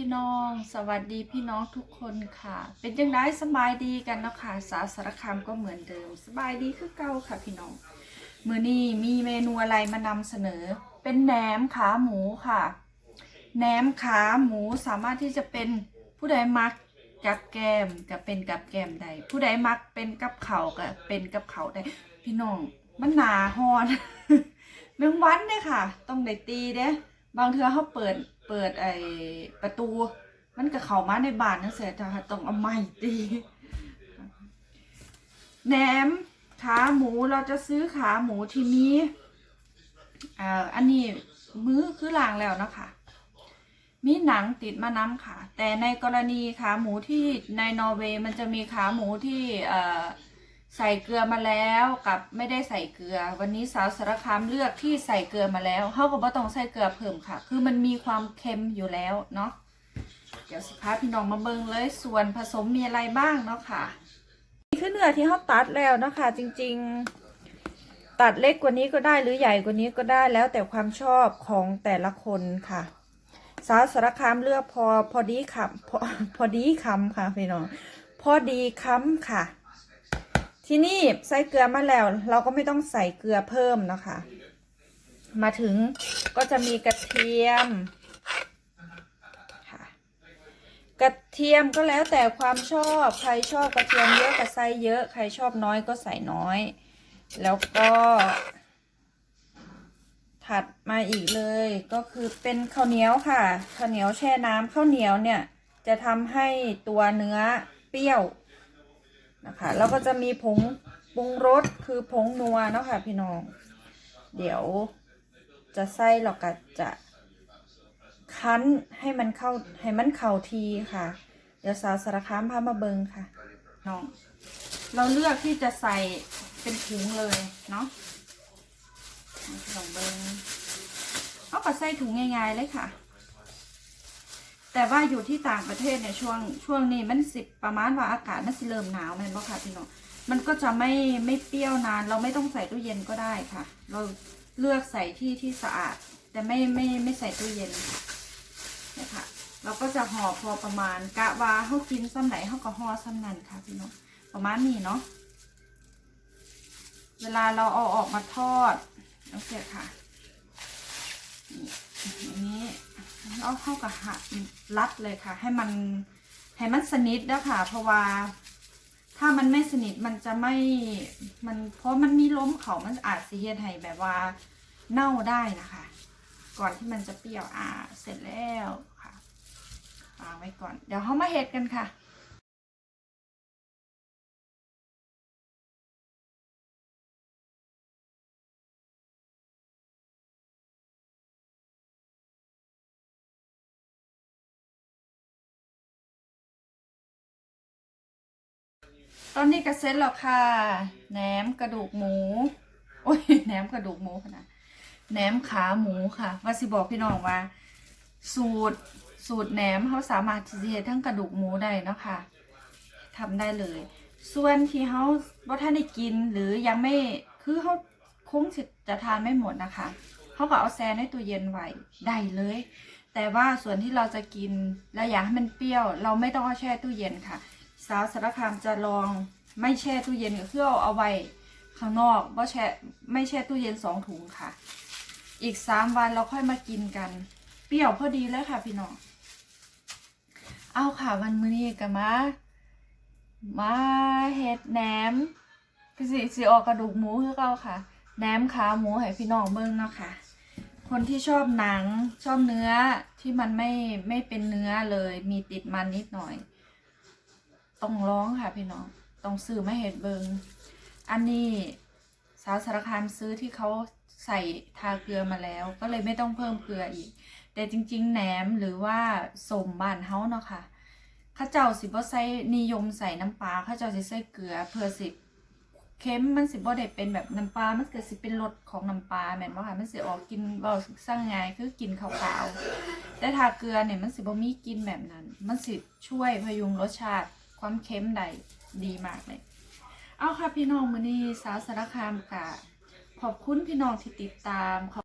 พี่น้อง สวัสดีพี่น้องทุกคนค่ะ เป็นจังไดสบายดีกันเนาะค่ะ สาสารคามก็เหมือนเดิม สบายดีคือเก่าค่ะพี่น้องมือนี้มีเมนูอะไรมานำเสนอ เป็นแหนมขาหมูค่ะ แหนมขาหมูสามารถที่จะเป็นผู้ใดมักกับแกมกับเป็นกับแกมใดผู้ใดมักเป็นกับเขากับเป็นกับเขาได้พี่น้องมันหนาฮอนเมืองวันเนี่ยค่ะ ต้องได้ตีเด้ บางเทื่อเขาเปิดเปิดไอประตู มันก็เข้ามาในบ้านนั่นเสียแต่ต้องเอาไม้ตีแหนมขาหมูเราจะซื้อขาหมูที่มีเอ่ออันนี้มื้อคือล่างแล้วนะคะ มีหนังติดมาน้ำค่ะ แต่ในกรณีขาหมูที่ในนอร์เวย์มันจะมีขาหมูที่เอ่อ ใส่เกลือมาแล้วกับไม่ได้ใส่เกลือ วันนี้สาวสารคามเลือกที่ใส่เกลือมาแล้วเขาก็บ่ต้องใส่เกลือเพิ่มค่ะ คือมันมีความเค็มอยู่แล้วเนาะเดี๋ยวสิพาพี่น้องมาเบิ่งเลยส่วนผสมมีอะไรบ้างเนาะค่ะนี่คือเนื้อที่เขาตัดแล้วเนาะคะจริง ๆ ตัดเล็กกว่านี้ก็ได้หรือใหญ่กว่านี้ก็ได้แล้วแต่ความชอบของแต่ละคนค่ะสาวสารคามเลือกพอพอดีคำพอพอดีคำค่ะพี่น้องพอดีคำค่ะ ที่นี่ใส่เกลือมาแล้ว เราก็ไม่ต้องใส่เกลือเพิ่มนะคะ มาถึงก็จะมีกระเทียมค่ะกระเทียมก็แล้วแต่ความชอบใครชอบกระเทียมเยอะก็ใส่เยอะใครชอบน้อยก็ใส่น้อย แล้วก็ถัดมาอีกเลยก็คือเป็นข้าวเหนียวค่ะข้าวเหนียวแช่น้ำข้าวเหนียวเนี่ยจะทำให้ตัวเนื้อเปรี้ยว นะคะแล้วก็จะมีผงปรุงรสคือผงนัวเนาะค่ะพี่น้อง เดี๋ยวจะใส่เราก็จะคั้นให้มันเข้าให้มันเข้าทีค่ะ เดี๋ยวสาวสารคามพามาเบิงค่ะน้องเราเลือกที่จะใส่เป็นถุงเลยเนาะลองเบิ้งเอาก็ใส่ถุงง่ายๆเลยค่ะ แต่ว่าอยู่ที่ต่างประเทศเนี่ยช่วงช่วงนี้มันสิบประมาณว่าอากาศมันสิเริ่มหนาวแมันบ่ค่ะพี่น้องมันก็จะไม่ไม่เปรี้ยวนาน เราไม่ต้องใส่ตู้เย็นก็ได้ค่ะ เราเลือกใส่ที่ที่สะอาด แต่ไม่ไม่ไม่ใส่ตู้เย็นนี่ยค่ะเราก็จะห่อพอประมาณกะว่าเขากินซ้ำไหนเขาก็ห่อซ้ำนั้นค่ะพี่น้องประมาณนี้เนาะเวลาเราเอาออกมาทอดโอเคค่ะนี่อย่างนี้ เอาเข้ากับหัดรัดเลยค่ะ ให้มันให้มันสนิทแล้วค่ะ เพราะว่า ถ้ามันไม่สนิทมันจะไม่มันเพราะมันมีล้มเขามันอาจสิเฮ็ดให้แบบว่าเน่าได้นะคะ ก่อนที่มันจะเปรี้ยวอ่าเสร็จแล้วค่ะวางไว้ก่อน เดี๋ยวเขามาเฮ็ดกันค่ะ ตอนนี้ก็เสร็จแล้วค่ะ แหนมกระดูกหมู โอ้ยแหนมกระดูกหมูขนาดแหนมขาหมูค่ะ ว่าสิบอกพี่น้องว่า สูตรสูตรแหนมเขาสามารถที่จะเฮ็ดทั้งกระดูกหมูได้เนาะค่ะทำได้เลย ส่วนที่เขาว่าท่านได้กินหรือยังไม่คือเขาคงจะทานไม่หมดนะคะเขาก็เอาแซ่ในตู้เย็นไว้ได้เลย แต่ว่าส่วนที่เราจะกินและอยากให้มันเปรี้ยว เราไม่ต้องเอาแช่ตู้เย็นค่ะ สาวสารคามจะลองไม่แช่ตู้เย็นก็คือเอาเอาไว้ข้างนอกว่าแช่ไม่แช่ตู้เย็นสองถุงค่ะ อีกสามวันเราค่อยมากินกัน เปรี้ยวพอดีเลยค่ะพี่น้องเอาค่ะวันมื้อนี้กันมา มาเฮ็ดแหนมคือสิสิออกกระดูกหมูคือเก่าค่ะแหนมขาหมูให้พี่น้องเบิ่งเนาะค่ะ คนที่ชอบหนังชอบเนื้อที่มันไม่ไม่เป็นเนื้อเลยมีติดมันนิดหน่อย ต้องร้องค่ะพี่น้อง ต้องซื้อมาเห็ดเบิงอันนี้สาวสารคามซื้อที่เขาใส่ทาเกลือมาแล้ว ก็เลยไม่ต้องเพิ่มเกลืออีก แต่จริง ๆแหนมหรือว่าสมบ้านเฮาเนาะค่ะข้าเจ้าสิบ่ใส่นิยมใส่น้ำปลาข้าเจ้าสิใส่เกลือเพื่อสิเค็มมันสิบ่ได้เป็นแบบน้ำปลา มันเก็สิเป็นรสของน้ำปลาแม่นบ่ค่ะ มันสิออกกินเว้าสร้างไงคือกินขาวๆ แต่ทาเกลือเนี่ยมันสิบ่มีกินแบบนั้น มันสิช่วยพยุงรสชาติ ความเค็มได้ดีมากเลย เอาค่ะพี่น้องมื้อนี้สาวสารคามกะขอบคุณพี่น้องที่ติดตาม